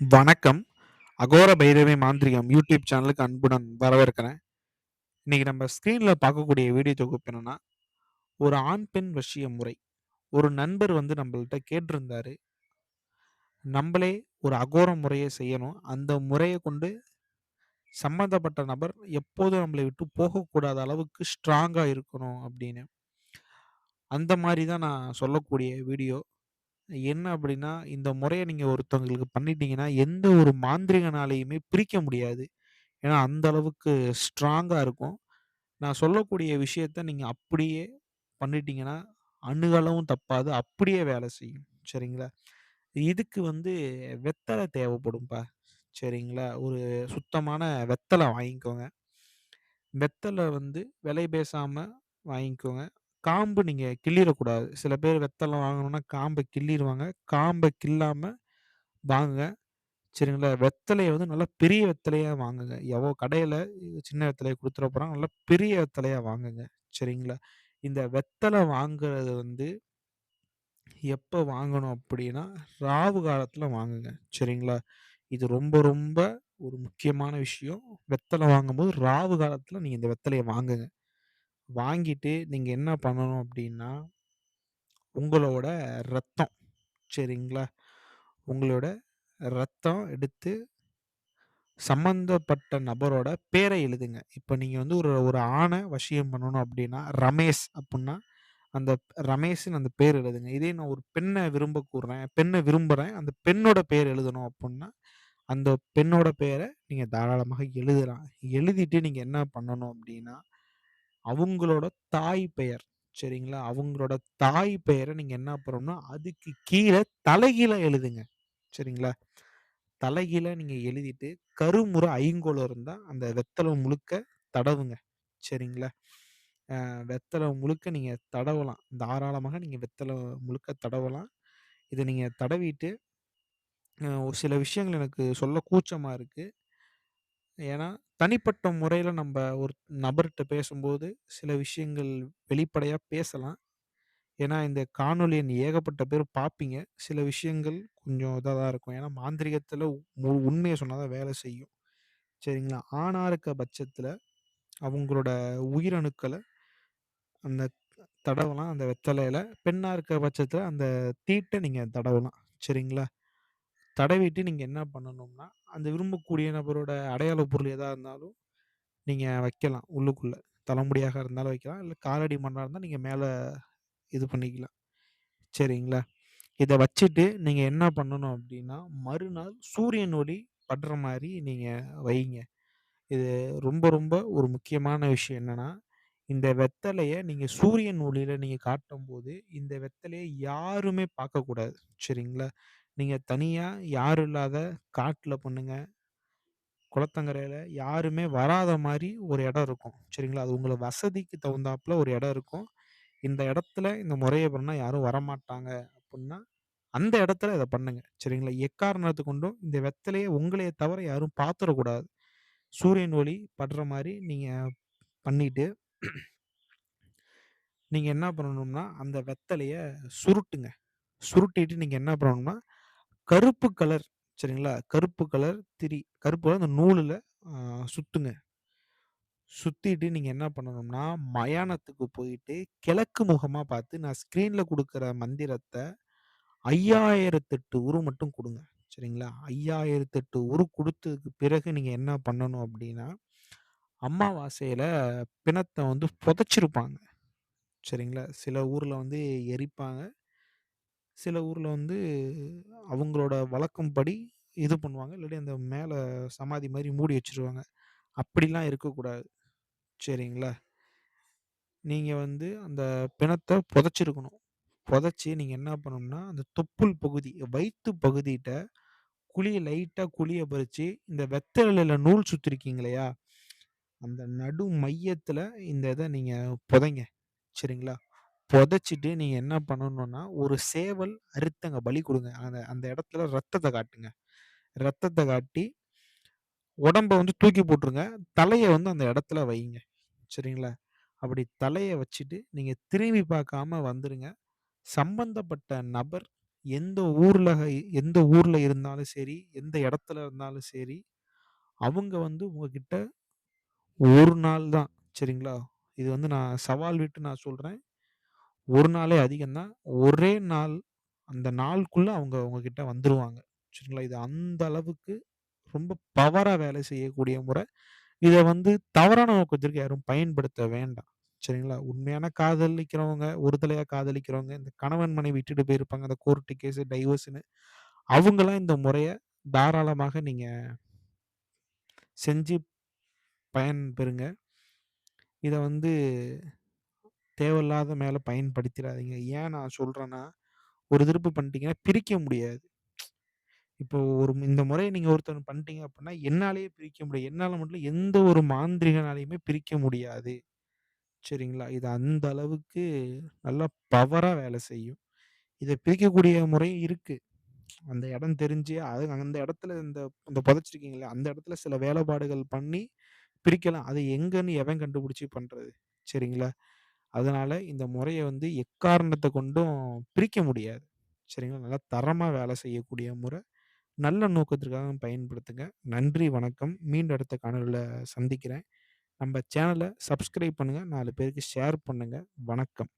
வணக்கம். அகோர பைரவி மாந்திரிகம் யூடியூப் சேனலுக்கு அன்புடன் வரவேற்கிறேன். இன்னைக்கு நம்ம ஸ்க்ரீன்ல பார்க்கக்கூடிய வீடியோ தொகுப்பு என்னன்னா, ஒரு ஆண், பெண் வசிய முறை. ஒரு நண்பர் வந்து நம்மள்ட்ட கேட்டிருந்தாரு. நம்மளே ஒரு அகோர முறையை செய்யணும். அந்த முறையை கொண்டு சம்மந்தப்பட்ட நபர் எப்போதும் நம்மளை விட்டு போகக்கூடாத அளவுக்கு ஸ்ட்ராங்காக இருக்கணும் அப்படின்னு. அந்த மாதிரி தான் நான் சொல்லக்கூடிய வீடியோ. என்ன அப்படின்னா, இந்த முறைய நீங்க ஒருத்தவங்களுக்கு பண்ணிட்டீங்கன்னா, எந்த ஒரு மாந்திரிகனாலயுமே பிரிக்க முடியாது. ஏன்னா, அந்த அளவுக்கு ஸ்ட்ராங்கா இருக்கும். நான் சொல்லக்கூடிய விஷயத்த நீங்க அப்படியே பண்ணிட்டீங்கன்னா, அணுகளவும் தப்பாது. அப்படியே வேலை செய்யும். சரிங்களா? இதுக்கு வந்து வெத்தல தேவைப்படும்ப்பா சரிங்களா? ஒரு சுத்தமான வெத்தல வாங்கிக்கோங்க. வெத்தல வந்து விலை பேசாம வாங்கிக்கோங்க. காம்பு நீங்க கிள்ளிடக்கூடாது சில பேர் வெத்தலை வாங்கணும்னா காம்பை கிள்ளிடுவாங்க காம்பை கிள்ளாம வாங்குங்க. சரிங்களா? வெத்தலையை வந்து நல்லா பெரிய வெத்தலையா வாங்குங்க. எவோ கடையில சின்ன வெத்தலையை கொடுத்துட போறாங்க. நல்லா பெரிய வெத்தலையா வாங்குங்க. சரிங்களா? இந்த வெத்தலை வாங்குறது வந்து எப்போ வாங்கணும் அப்படின்னா, ராவு காலத்தில் வாங்குங்க. சரிங்களா? இது ரொம்ப ரொம்ப ஒரு முக்கியமான விஷயம். வெத்தலை வாங்கும்போது ராவு காலத்தில் நீங்கள் இந்த வெத்தலையை வாங்குங்க. வாங்கிட்டு நீங்க என்ன பண்ணணும் அப்படின்னா, உங்களோட ரத்தம் சரிங்களா? உங்களோட ரத்தம் எடுத்து சம்மந்தப்பட்ட நபரோட பேர எழுதுங்க. இப்ப நீங்க வந்து ஒரு ஒரு ஆண வசியம் பண்ணணும் அப்படின்னா, ரமேஷ் அப்புட்ன்னா, அந்த ரமேஷ்ன்னு அந்த பேர் எழுதுங்க. இதே நான் ஒரு பெண்ண விரும்ப கூர்றேன், பெண்ண விரும்புறேன். அந்த பெண்ணோட பேர் எழுதணும் அப்புட்ன்னா, அந்த பெண்ணோட பேர நீங்க தாராளமாக எழுதலாம். எழுதிட்டு நீங்க என்ன பண்ணணும் அப்படின்னா, அவங்களோட தாய் பெயர் சரிங்களா? அவங்களோட தாய் பெயரை நீங்க என்ன பண்ணணும்னா, அதுக்கு கீழே தலைகீழா எழுதுங்க. சரிங்களா? தலைகீழா நீங்க எழுதிட்டு, கருமுறை ஐங்கோல் இருந்தா அந்த வெத்தலை முழுக்க தடவுங்க. சரிங்களா? வெத்தலை முழுக்க நீங்க தடவலாம். தாராளமாக நீங்க வெத்தலை முழுக்க தடவலாம். இதை நீங்க தடவிட்டு, ஒரு சில விஷயங்கள் எனக்கு சொல்ல கூச்சமா இருக்கு. ஏன்னா, தனிப்பட்ட முறையில நம்ப ஒரு நபர்ட்ட பேசும்போது, சில விஷயங்கள் வெளிப்படையா பேசலாம். ஏன்னா, இந்த காணொளிய ஏகப்பட்ட பேர் பார்ப்பீங்க. சில விஷயங்கள் கொஞ்சம் இதா தான் இருக்கும். ஏன்னா, மாந்திரீகத்தில மு உண்மைய சொன்னா தான் வேலை செய்யும். சரிங்களா? ஆணா இருக்க பட்சத்தில, அவங்களோட உயிரணுக்கள அந்த தடவலாம் அந்த வெத்தலையில. பெண்ணா இருக்க பட்சத்தில அந்த தீட்ட நீங்க தடவலாம். சரிங்களா? தடவிட்டு நீங்க என்ன பண்ணணும்னா, அந்த விரும்பக்கூடிய நபரோட அடையாள பொருள் எதா இருந்தாலும், நீங்க வைக்கலாம் உள்ளுக்குள்ள. தலைமுடியாக இருந்தாலும் வைக்கலாம். இல்ல காலடி மண்ணா இருந்தா நீங்க மேல இது பண்ணிக்கலாம். சரிங்களா? இத வச்சுட்டு நீங்க என்ன பண்ணணும் அப்படின்னா, மறுநாள் சூரியன் ஒளி படுற மாரி நீங்க வையுங்க. இது ரொம்ப ரொம்ப ஒரு முக்கியமான விஷயம் என்னன்னா, இந்த வெத்தலைய நீங்க சூரியன் ஒளியில நீங்க காட்டும்போது, இந்த வெத்தலைய யாருமே பார்க்கக்கூடாது. சரிங்களா? நீங்க தனியா யாரும் இல்லாத காட்டுல பண்ணுங்க. குளத்தங்கரையில யாருமே வராத மாரி ஒரு இடம் இருக்கும். சரிங்களா? அது உங்கள வசதிக்கு தகுந்தாப்புல ஒரு இடம் இருக்கும். இந்த இடத்துல இந்த முறைய பண்ணா யாரும் வரமாட்டாங்க அப்புட்ன்னா, அந்த இடத்துல இத பண்ணுங்க. சரிங்களா? எக்காரணத்த கொண்டும் இந்த வெத்தலைய உங்களைய தவிர யாரும் பார்த்துடக்கூடாது சூரியன் ஒளி படுற மாரி நீங்க பண்ணிட்டு நீங்க என்ன பண்ணணும்னா, அந்த வெத்தலைய சுருட்டுங்க. சுருட்டிட்டு நீங்க என்ன பண்ணணும்னா, கருப்பு கலர் சரிங்களா? கருப்பு கலர் திரி கருப்பு கலர் அந்த நூலில் சுற்றுங்க சுற்றிட்டு நீங்கள் என்ன பண்ணணும்னா, மயானத்துக்கு போயிட்டு கிழக்கு முகமாக பார்த்து நான் ஸ்க்ரீனில் கொடுக்குற மந்திரத்தை ஐயாயிரத்தெட்டு உரு மட்டும் கொடுங்க சரிங்களா? 5008 உரு கொடுத்ததுக்கு பிறகு நீங்கள் என்ன பண்ணணும் அப்படின்னா, அம்மாவாசையில் பிணத்த வந்து புதைச்சிருப்பாங்க. சரிங்களா? சில ஊரில் வந்து எரிப்பாங்க. சில ஊர்ல வந்து அவங்களோட வழக்கம்படி இது பண்ணுவாங்க. இல்லாட்டி அந்த மேல சமாதி மாரி மூடி வச்சுருவாங்க. அப்படிலாம் இருக்கக்கூடாது. சரிங்களா? நீங்க வந்து அந்த பிணத்த புதைச்சிருக்கணும். புதைச்சு நீங்க என்ன பண்ணணும்னா, அந்த தொப்புள் பகுதி, வயித்து பகுதிட்ட குழிய லைட்டா குழிய பறிச்சு, இந்த வெத்தலையில நூல் சுத்திருக்கீங்க இல்லையா? அந்த நடு மையத்துல இந்த இத நீங்க புதைங்க. சரிங்களா? புதைச்சிட்டு நீங்க என்ன பண்ணணும்னா, ஒரு சேவல் அறுத்தங்க பலி குடுங்க. அந்த அந்த இடத்துல ரத்தத்த காட்டுங்க. ரத்தத்த காட்டி, உடம்ப வந்து தூக்கி போட்டுருங்க. தலைய வந்து அந்த இடத்துல வையுங்க. சரிங்களா? அப்படி தலைய வச்சுட்டு, நீங்க திரும்பி பார்க்காம வந்துருங்க. சம்பந்தப்பட்ட நபர் எந்த ஊர்ல எந்த ஊர்ல இருந்தாலும் சரி, எந்த இடத்துல இருந்தாலும் சரி, அவங்க வந்து உங்ககிட்ட ஒரு நாள் தான் சரிங்களா? இது வந்து நான் சவால் விட்டு நான் சொல்றேன். ஒரு நாளே அதிகம் தான். ஒரே நாள் அந்த நாளுக்குள்ளே அவங்க உங்ககிட்ட வந்துருவாங்க. சரிங்களா? இது அந்த அளவுக்கு ரொம்ப பவராக வேலை செய்யக்கூடிய முறை. இதை வந்து தவறான நோக்கத்திற்கு யாரும் பயன்படுத்த வேண்டாம். சரிங்களா? உண்மையான காதலிக்கிறவங்க, ஒரு தலையாக காதலிக்கிறவங்க, இந்த கணவன் மனைவி விட்டுட்டு போயிருப்பாங்க. அந்த கோர்ட்டு கேஸு டைவர்ஸ்னு அவங்களாம் இந்த முறையை தாராளமாக நீங்கள் செஞ்சு பயன் பெறுங்க. இதை வந்து தேவையில்லாத மேலே பயன்படுத்திடாதீங்க ஏன் நான் சொல்கிறேன்னா ஒரு திருப்பு பண்ணிட்டீங்கன்னா பிரிக்க முடியாது. இப்போ ஒரு இந்த முறை நீங்கள் ஒருத்தர் பண்ணிட்டீங்க அப்படின்னா என்னாலேயே பிரிக்க முடியாது. என்னால் மட்டும் எந்த ஒரு மாந்திரிகனாலையுமே பிரிக்க முடியாது. சரிங்களா? இது அந்த அளவுக்கு நல்லா பவராக வேலை செய்யும். இதை பிரிக்கக்கூடிய முறையும் இருக்குது அந்த இடம் தெரிஞ்சு அது அந்த இடத்துல இந்த இந்த புதைச்சிருக்கீங்களே அந்த இடத்துல சில வேலைப்பாடுகள் பண்ணி பிரிக்கலாம். அது எங்கன்னு எவன் கண்டுபிடிச்சி பண்ணுறது சரிங்களா? அதனால இந்த முறையை வந்து எக்காரணத்தை கொண்டும் பிரிக்க முடியாது. சரிங்களா? நல்லா தரமா வேலை செய்யக்கூடிய முறை. நல்ல நோக்கத்திற்காக பயன்படுத்துங்க. நன்றி, வணக்கம். மீண்டும் அடுத்த காணொளில சந்திக்கிறேன். நம்ம சேனல சப்ஸ்கிரைப் பண்ணுங்க. 4 பேருக்கு ஷேர் பண்ணுங்க. வணக்கம்.